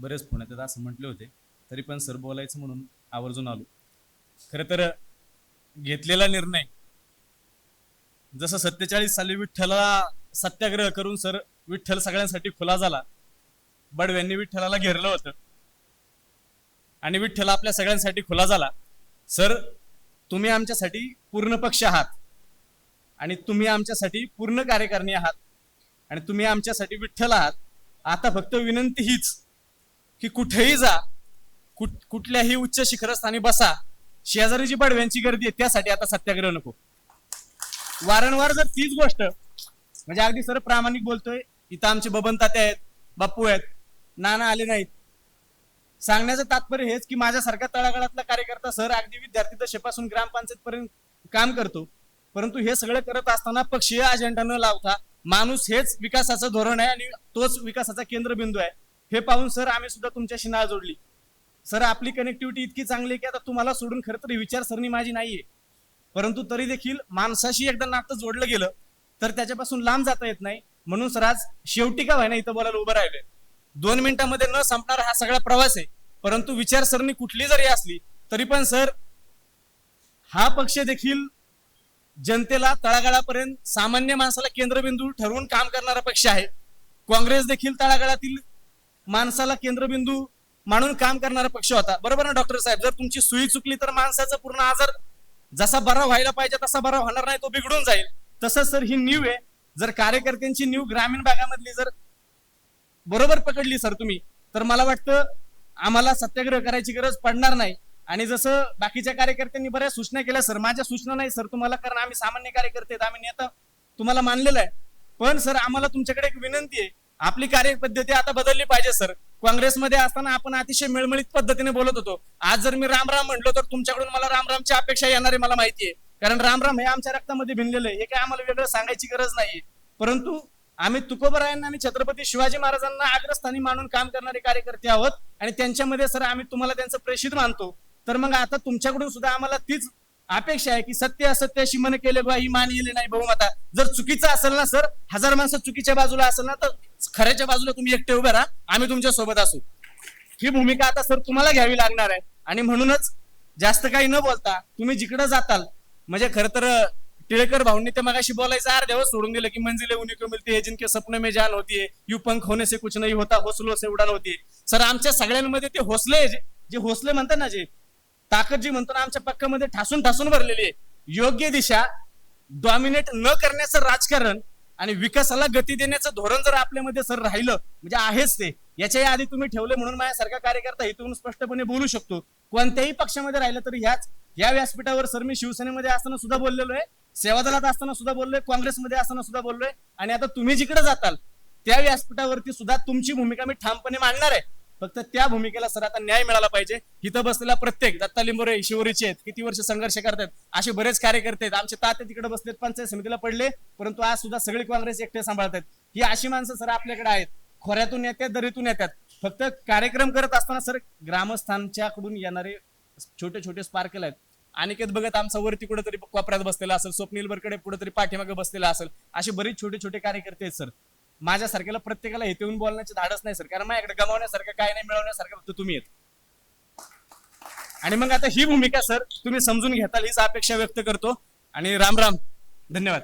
बरेच पुण्यात आहेत असं म्हटले होते. तरी पण सर बोलायचं म्हणून आवर्जून आलो. खरं तर घेतलेला निर्णय. जसं सत्तेचाळीस साली विठ्ठला सत्याग्रह करून सर विठ्ठल सगळ्यांसाठी खुला झाला. बडव्यांनी विठ्ठलाला घेरलं होतं. आणि विठ्ठल आपल्या सगळ्यांसाठी खुला झाला. सर तुम्ही आमच्यासाठी पूर्ण पक्ष आहात. आणि तुम्ही आमच्यासाठी पूर्ण कार्यकारिणी आहात. आणि तुम्ही आमच्यासाठी विठ्ठल आहात. आता फक्त विनंती हीच. की कुठेही जा कुठ कुठल्याही उच्च शिखरस्थानी बसा. शेजारी जी बडव्यांची गर्दी आहे त्यासाठी आता सत्याग्रह नको. वारंवार जर तीच गोष्ट म्हणजे अगदी सर प्रामाणिक बोलतोय इथं आमचे बबन ताते आहेत बाप्पू आहेत नाना आले नाहीत. सांगण्याचं तात्पर्य हेच की माझ्यासारख्या तळागाळातला कार्यकर्ता सर अगदी विद्यार्थी दशेपासून ग्रामपंचायत पर्यंत काम करतो. परंतु हे सगळं करत असताना पक्षीय अजेंडा न लावता माणूस हेच विकासाचं धोरण आहे आणि तोच विकासाचा केंद्रबिंदू आहे. हे पाहून सर आम्ही सुद्धा तुमच्याशी नाळ जोडली. सर आपली कनेक्टिव्हिटी इतकी चांगली आहे की आता तुम्हाला सोडून खरं तर विचार विचारसरणी माझी नाहीये. परंतु तरी देखील माणसाशी एकदा नातं जोडलं गेलं तर त्याच्यापासून लांब जाता येत नाही. म्हणून सर आज शेवटी का व्हायना इथं बोलायला उभं राहिले दोन मिनिटांमध्ये न संपणारा हा सगळा प्रवास आहे. परंतु विचारसरणी कुठली जरी असली तरी पण सर हा पक्ष देखील जनतेला तळागाळापर्यंत सामान्य माणसाला केंद्रबिंदू ठरवून काम करणारा पक्ष आहे. काँग्रेस देखील तळागाळातील माणसाला केंद्रबिंदू मानून काम करणारा पक्ष होता. बरोबर ना डॉक्टर साहेब? जर तुमची सुई चुकली तर माणसाचा पूर्ण आजार जसा बरा व्हायला पाहिजे तसा बरा होणार नाही तो बिघडून जाईल. तसंच सर ही न्यू आहे. जर कार्यकर्त्यांची न्यू ग्रामीण भागामधली जर बरोबर पकडली सर तुम्ही तर मला वाटतं आम्हाला सत्याग्रह करायची गरज पडणार नाही. आणि जसं बाकीच्या कार्यकर्त्यांनी बऱ्याच सूचना केल्या सर माझ्या सूचना नाही सर तुम्हाला कारण आम्ही सामान्य कार्यकर्ते आहेत आम्ही नेता तुम्हाला मानलेलं आहे. पण सर आम्हाला तुमच्याकडे एक विनंती आहे. आपली कार्यपद्धती आता बदलली पाहिजे सर. काँग्रेसमध्ये असताना आपण अतिशय मिळमिळीत पद्धतीने बोलत होतो. आज जर मी राम राम म्हणलो तर तुमच्याकडून मला रामरामची अपेक्षा येणार आहे मला माहिती आहे. कारण रामराम हे आमच्या रक्तामध्ये भिनलेलं आहे. हे काय आम्हाला वेगळं सांगायची गरज नाही परंतु आम्ही तुकोबरायांना आणि छत्रपती शिवाजी महाराजांना अग्रस्थानी मानून काम करणारे कार्यकर्ते आहोत. आणि त्यांच्यामध्ये सर आम्ही तुम्हाला त्यांचं प्रेषित मानतो. तर मग आता तुमच्याकडून सुद्धा आम्हाला तीच अपेक्षा आहे की सत्य असत्याशी मन केले बा ही मान येले नाही. बहुमता जर चुकीचं असेल ना सर हजार माणसं चुकीच्या बाजूला असेल ना तर खऱ्याच्या बाजूला तुम्ही एकटे उभे राहा आम्ही तुमच्यासोबत असू. ही भूमिका आता सर तुम्हाला घ्यावी लागणार आहे. आणि म्हणूनच जास्त काही न बोलता तुम्ही जिकडे जाताल म्हणजे खरं तर टिळेकर भाऊंनी ते मगाशी बोलायचं अर्ध्यावर सोडून दिलं की मंजिले उन्हीं को मिलती है जिनके सपने में जान होती है यू पंख होने से कुछ नाही होता हौसलो से उडान होती सर आमच्या सगळ्यांमध्ये ते हौसले जे जे हौसले म्हणतात ना जे ताकद जी म्हणतो ना आमच्या पक्कामध्ये ठासून ठासून भरलेली आहे. योग्य दिशा डॉमिनेट न करण्याचं राजकारण आणि विकासाला गती देण्याचं धोरण जर आपल्यामध्ये सर राहिलं म्हणजे आहेच ते. याच्या आधी तुम्ही ठेवले म्हणून माझ्यासारखा कार्यकर्ता हेतून स्पष्टपणे बोलू शकतो. कोणत्याही पक्षामध्ये राहिलं तरी ह्याच या व्यासपीठावर सर मी शिवसेनेमध्ये असताना सुद्धा बोललेलो आहे सेवादलात असताना सुद्धा बोललोय काँग्रेसमध्ये असताना सुद्धा बोललोय आणि आता तुम्ही जिकडे जाताल त्या व्यासपीठावरती सुद्धा तुमची भूमिका मी ठामपणे मांडणार आहे. फक्त त्या भूमिकेला सर आता न्याय मिळाला पाहिजे. इथं बसलेला प्रत्येक दत्ता लिंबोरे शिवरीचे आहेत किती वर्ष संघर्ष करतात असे बरेच कार्यकर्ते आहेत. आमचे ताते तिकडे बसलेत पंचायत समितीला पडले परंतु आज सुद्धा सगळे काँग्रेस एकटे सांभाळतात. ही अशी माणसं सर आपल्याकडे आहेत. खोऱ्यातून येतात दरीतून येतात. फक्त कार्यक्रम करत असताना सर ग्रामस्थांच्याकडून येणारे छोटे छोटे स्पार्कल आहेत. अनिकेत बघत आमचा वरती कुठेतरी कोपऱ्यात बसलेला असेल स्वप्नील बरकडे कुठेतरी पाठीमागे बसलेला असेल असे बरेच छोटे छोटे कार्यकर्ते आहेत सर. माझ्यासारख्याला प्रत्येकाला हे येऊन बोलण्याची धाडच नाही सर. कारण माझ्याकडे गमावण्यासारखं काय नाही मिळवण्यासारखं फक्त तुम्ही येत आणि मग आता ही भूमिका सर तुम्ही समजून घेताल हीच अपेक्षा व्यक्त करतो. आणि राम राम. धन्यवाद.